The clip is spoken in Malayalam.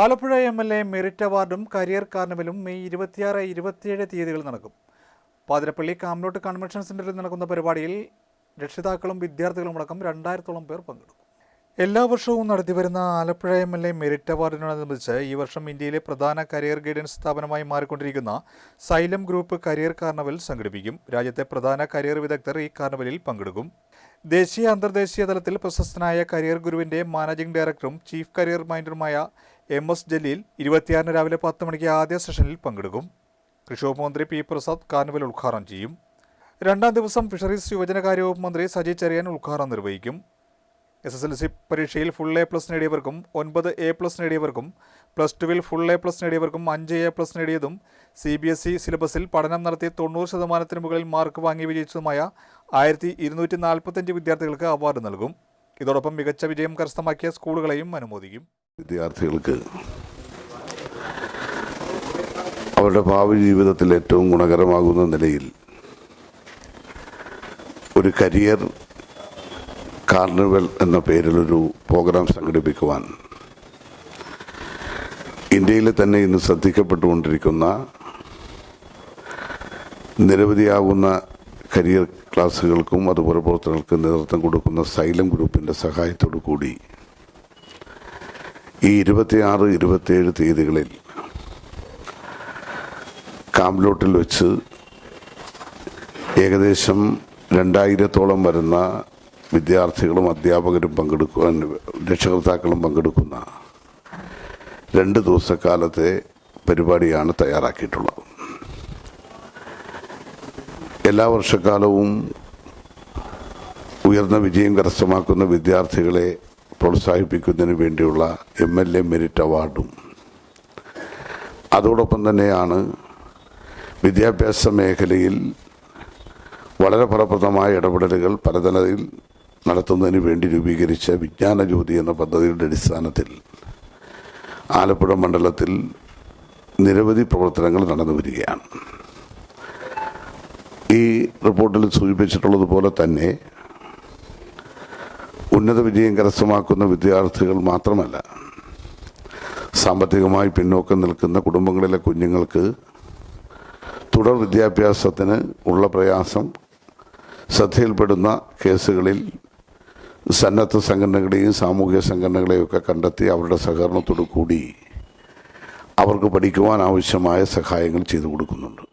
Alappuzha M L A merit അവാർഡും കരിയർ കാർണിവലും മെയ് ഇരുപത്തിയാറ് ഇരുപത്തിയേഴ് തീയതികൾ നടക്കും. പാതിരപ്പള്ളി കാമലോട്ട് കൺവെൻഷൻ സെന്ററിൽ നടക്കുന്ന പരിപാടിയിൽ രക്ഷിതാക്കളും വിദ്യാർത്ഥികളും അടക്കം രണ്ടായിരത്തോളം പേർ പങ്കെടുക്കും. എല്ലാ വർഷവും നടത്തിവരുന്ന Alappuzha M L A merit അവാർഡിനോടനുബന്ധിച്ച് ഈ വർഷം ഇന്ത്യയിലെ പ്രധാന കരിയർ ഗൈഡൻസ് സ്ഥാപനമായി മാറിക്കൊണ്ടിരിക്കുന്ന സൈലം ഗ്രൂപ്പ് കരിയർ കാർണവൽ സംഘടിപ്പിക്കും. രാജ്യത്തെ പ്രധാന കരിയർ വിദഗ്ധർ ഈ കാർണവലിൽ പങ്കെടുക്കും. ദേശീയ അന്തർദേശീയ തലത്തിൽ പ്രശസ്തനായ കരിയർ ഗുരുവിന്റെ മാനേജിംഗ് ഡയറക്ടറും ചീഫ് കരിയർ മൈൻഡറുമായ എം എസ് ജലീൽ ഇരുപത്തിയാറിന് രാവിലെ പത്ത് മണിക്ക് ആദ്യ സെഷനിൽ പങ്കെടുക്കും. കൃഷി മന്ത്രി പി പ്രസാദ് കാർണിവൽ ഉദ്ഘാടനം ചെയ്യും. രണ്ടാം ദിവസം ഫിഷറീസ് യുവജനകാര്യ വകുപ്പ് മന്ത്രി സജി ചെറിയാൻ ഉദ്ഘാടനം നിർവഹിക്കും. എസ് എസ് എൽ സി പരീക്ഷയിൽ ഫുൾ എ പ്ലസ് നേടിയവർക്കും ഒൻപത് എ പ്ലസ് നേടിയവർക്കും പ്ലസ് ടുവിൽ ഫുൾ എ പ്ലസ് നേടിയവർക്കും അഞ്ച് എ പ്ലസ് നേടിയതും സി ബി എസ് ഇ സിലബസിൽ പഠനം നടത്തി തൊണ്ണൂറ് ശതമാനത്തിന് മുകളിൽ മാർക്ക് വാങ്ങി വിജയിച്ചതുമായ ആയിരത്തി ഇരുന്നൂറ്റി നാൽപ്പത്തഞ്ച് വിദ്യാർത്ഥികൾക്ക് അവാർഡ് നൽകും. ഇതോടൊപ്പം മികച്ച വിജയം കരസ്ഥമാക്കിയ സ്കൂളുകളെയും അനുമോദിക്കും. വിദ്യാർത്ഥികൾക്ക് അവരുടെ ഭാവി ജീവിതത്തിൽ ഏറ്റവും ഗുണകരമാകുന്ന നിലയിൽ ഒരു കരിയർ കാർണിവൽ എന്ന പേരിലൊരു പ്രോഗ്രാം സംഘടിപ്പിക്കുവാൻ ഇന്ത്യയിൽ തന്നെ ഇന്ന് ശ്രദ്ധിക്കപ്പെട്ടുകൊണ്ടിരിക്കുന്ന നിരവധിയാകുന്ന കരിയർ ക്ലാസ്സുകൾക്കും അതുപോലെ പ്രവർത്തനങ്ങൾക്കും നേതൃത്വം കൊടുക്കുന്ന സൈലം ഗ്രൂപ്പിന്റെ സഹായത്തോടു കൂടി ഈ ഇരുപത്തിയാറ് ഇരുപത്തിയേഴ് തീയതികളിൽ കാംലോട്ടിൽ വെച്ച് ഏകദേശം രണ്ടായിരത്തോളം വരുന്ന വിദ്യാർത്ഥികളും അധ്യാപകരും പങ്കെടുക്കുവാൻ രക്ഷകർത്താക്കളും പങ്കെടുക്കുന്ന രണ്ട് ദിവസക്കാലത്തെ പരിപാടിയാണ് തയ്യാറാക്കിയിട്ടുള്ളത്. എല്ലാ വർഷക്കാലവും ഉയർന്ന വിജയം കരസ്ഥമാക്കുന്ന വിദ്യാർത്ഥികളെ പ്രോത്സാഹിപ്പിക്കുന്നതിന് വേണ്ടിയുള്ള എം എൽ എ മെരിറ്റ് അവാർഡും അതോടൊപ്പം തന്നെയാണ് വിദ്യാഭ്യാസ മേഖലയിൽ വളരെ ഫലപ്രദമായ ഇടപെടലുകൾ പലതലത്തിൽ നടത്തുന്നതിന് വേണ്ടി രൂപീകരിച്ച വിജ്ഞാന ജ്യോതി എന്ന പദ്ധതിയുടെ അടിസ്ഥാനത്തിൽ ആലപ്പുഴ മണ്ഡലത്തിൽ നിരവധി പ്രവർത്തനങ്ങൾ നടന്നു വരികയാണ്. ഈ റിപ്പോർട്ടിൽ സൂചിപ്പിച്ചിട്ടുള്ളതുപോലെ തന്നെ ഉന്നത വിജയം കരസ്ഥമാക്കുന്ന വിദ്യാർത്ഥികൾ മാത്രമല്ല സാമ്പത്തികമായി പിന്നോക്കം നിൽക്കുന്ന കുടുംബങ്ങളിലെ കുഞ്ഞുങ്ങൾക്ക് തുടർ വിദ്യാഭ്യാസത്തിന് ഉള്ള പ്രയാസം ശ്രദ്ധയിൽപ്പെടുന്ന കേസുകളിൽ സന്നദ്ധ സംഘടനകളെയും സാമൂഹിക സംഘടനകളെയും ഒക്കെ കണ്ടെത്തി അവരുടെ സഹകരണത്തോടു കൂടി അവർക്ക് പഠിക്കുവാൻ ആവശ്യമായ സഹായങ്ങൾ ചെയ്തു കൊടുക്കുന്നുണ്ട്.